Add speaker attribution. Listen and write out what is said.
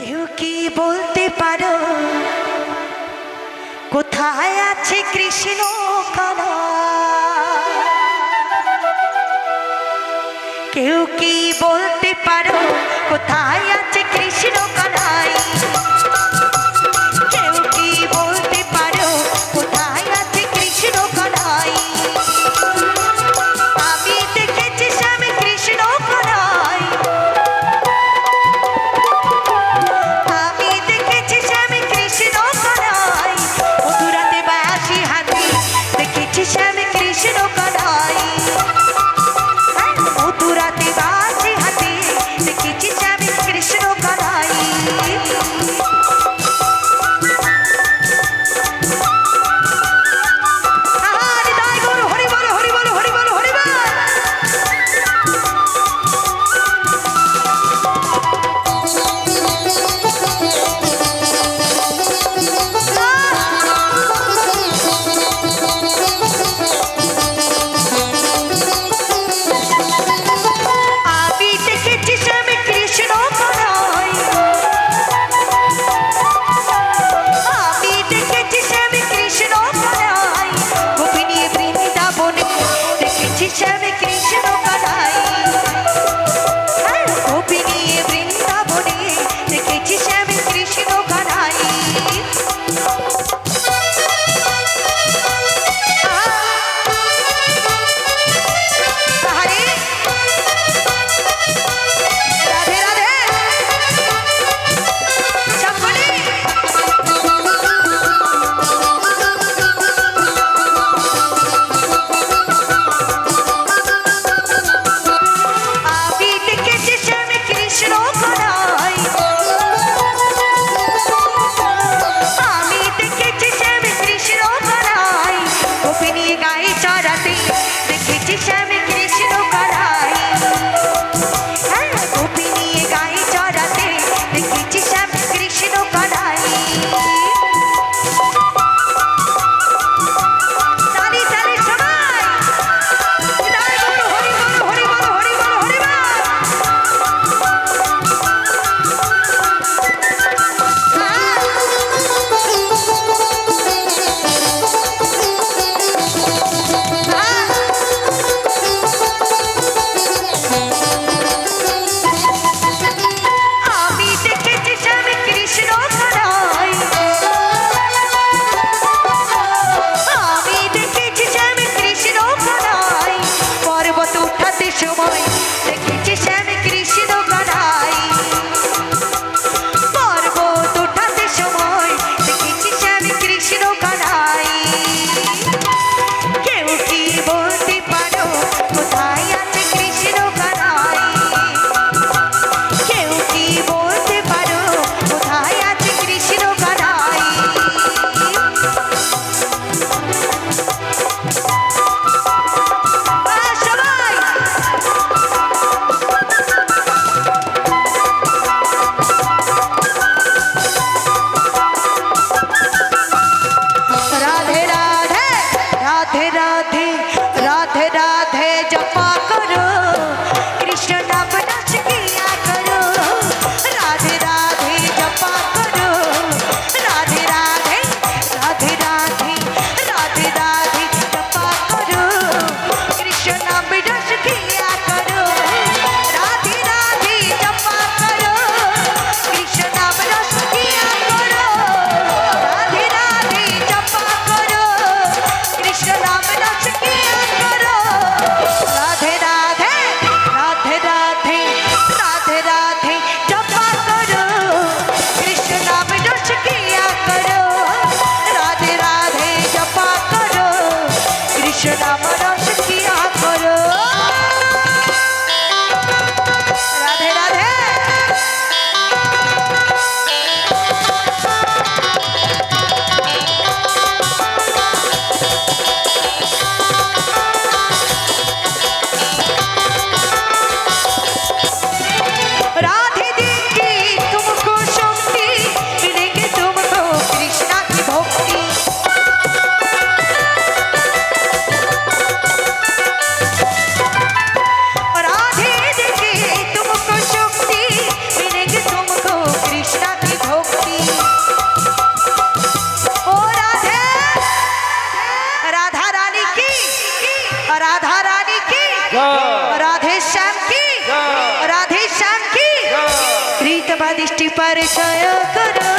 Speaker 1: কেউ কি বলতে পারো? কোথায় আছে কৃষ্ণ কানা কেউ কি বলতে পারো? কোথায় আছে কৃষ্ণ कृष्ण राम राम রাধেশ্যাম কি রাধেশ্যাম কি কৃতবাদিষ্টি পরিচয় করো।